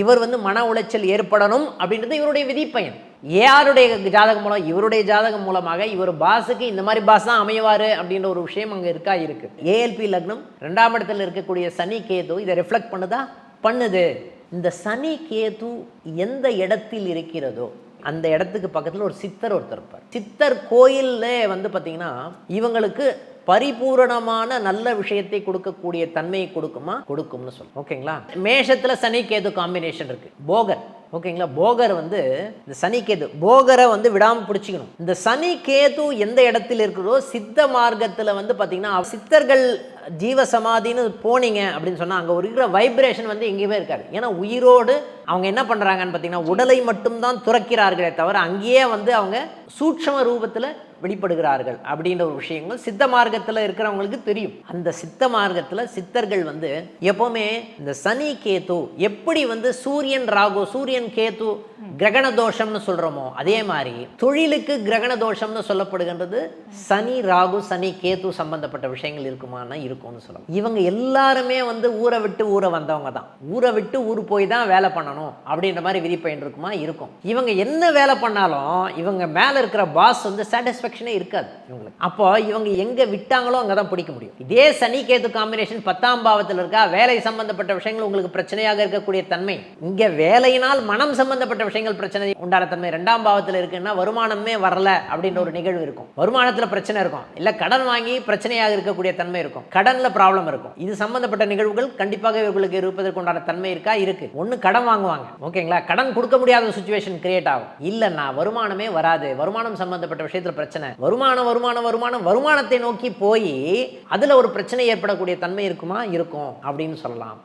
இவர் வந்து மன உளைச்சல் ஏற்படணும் அப்படின்றது இவருடைய விதிப்பயன். யாருடைய ஜாதகம் மூலம் இவருடைய ஜாதகம் மூலமாக இவர் பாஸுக்கு இந்த மாதிரி பாஸ் தான் அமைவார் அப்படின்ற ஒரு விஷயம் அங்கே இருக்கா இருக்கு. ஏஎல்பி லக்னம் ரெண்டாம் இடத்துல இருக்கக்கூடிய சனி கேது இதை ரிஃப்ளெக்ட் பண்ணுதா? பண்ணுது. இந்த சனி கேது எந்த இடத்தில் இருக்கிறதோ அந்த இடத்துக்கு பக்கத்தில் ஒரு சித்தர் ஒருத்தர் இருப்பார். சித்தர் கோயிலில் வந்து பார்த்தீங்கன்னா இவங்களுக்கு பரிபூரணமான நல்ல விஷயத்தை கொடுக்கக்கூடிய தன்மையை கொடுக்குமா? கொடுக்கும்னு சொல்லும் ஓகேங்களா? மேஷத்தில் சனி கேது காம்பினேஷன் இருக்கு. போகர். ஓகேங்களா? போகர் வந்து இந்த சனி கேது போகரை வந்து விடாமல் பிடிச்சிக்கணும். இந்த சனி கேது எந்த இடத்தில் இருக்கிறதோ சித்த மார்க்கத்தில் வந்து பார்த்தீங்கன்னா சித்தர்கள் ஜீவ சமாதின்னு போனீங்க அப்படின்னு சொன்னால் அங்கே இருக்கிற வைப்ரேஷன் வந்து எங்கேயுமே இருக்காது. ஏன்னா உயிரோடு அவங்க என்ன பண்ணுறாங்கன்னு பார்த்தீங்கன்னா உடலை மட்டும்தான் துறக்கிறார்களே தவிர அங்கேயே வந்து அவங்க சூட்சம ரூபத்தில் வெளிப்படுகிறார்கள் அப்படின்ற ஒரு விஷயங்கள் சித்த மார்க்கத்தில் இருக்கிறவங்களுக்கு தெரியும். அந்த சித்த மார்க்கத்தில் சித்தர்கள் வந்து எப்போவுமே இந்த சனி கேத்து எப்படி வந்து சூரியன் ராகு சூரியன் கேத்து கிரகண தோஷம்னு சொல்கிறோமோ அதே மாதிரி தொழிலுக்கு கிரகண தோஷம்னு சொல்லப்படுகின்றது சனி ராகு சனி கேத்து சம்பந்தப்பட்ட விஷயங்கள் இருக்குமானா இருக்கும்னு சொல்லலாம். இவங்க எல்லாருமே வந்து ஊரை விட்டு ஊரை வந்தவங்க தான். ஊரை விட்டு ஊர் போய் தான் வேலை பண்ணணும் அப்படின்ற மாதிரி விதிப்பயன் இருக்குமா? இருக்கும். இவங்க என்ன வேலை பண்ணாலும் இவங்க மேல இருக்கிற பாஸ் வந்து சாட்டிஸ்ஃபேக்ஷனே இருக்காது இவங்களுக்கு. அப்போ இவங்க எங்க விட்டாங்களோ அங்கே தான் பிடிக்க முடியும். இதே சனி கேது காம்பினேஷன் பத்தாம் பாவத்தில் இருக்கா? வேலை சம்பந்தப்பட்ட விஷயங்கள் உங்களுக்கு பிரச்சனையாக இருக்கக்கூடிய தன்மை. இங்க வேலையினால் மனம் சம்பந்தப்பட்ட விஷயங்கள் பிரச்சனை உண்டான தன்மை ரெண்டாம் பாவத்தில் இருக்குன்னா வருமானமே வரல அப்படின்ற ஒரு நிகழ்வு இருக்கும். வருமானத்தில் பிரச்சனை இருக்கும். இல்ல கடன் வாங்கி பிரச்சனையாக இருக்கக்கூடிய தன்மை இருக்கும். கடனில் ப்ராப்ளம் இருக்கும். இது சம்பந்தப்பட்ட நிகழ்வுகள் கண்டிப்பாக இவர்களுக்கு இருப்பதற்கு உண்டான தன்மை இருக்கா? இருக்கு. ஒண்ணு கடன் வாங்குவாங்க. ஓகேங்களா? கடன் கொடுக்க முடியாத சுச்சுவேஷன் கிரியேட் ஆகும். இல்லைன்னா வருமானமே வராது. வருமானம் சம்பந்தப்பட்ட விஷயத்துல பிரச்சனை. வருமானம் வருமானம் வருமானம் வருமானத்தை நோக்கி போய் அதுல ஒரு பிரச்சனை ஏற்படக்கூடிய தன்மை இருக்குமா? இருக்கும். அப்படின்னு சொல்லலாம்.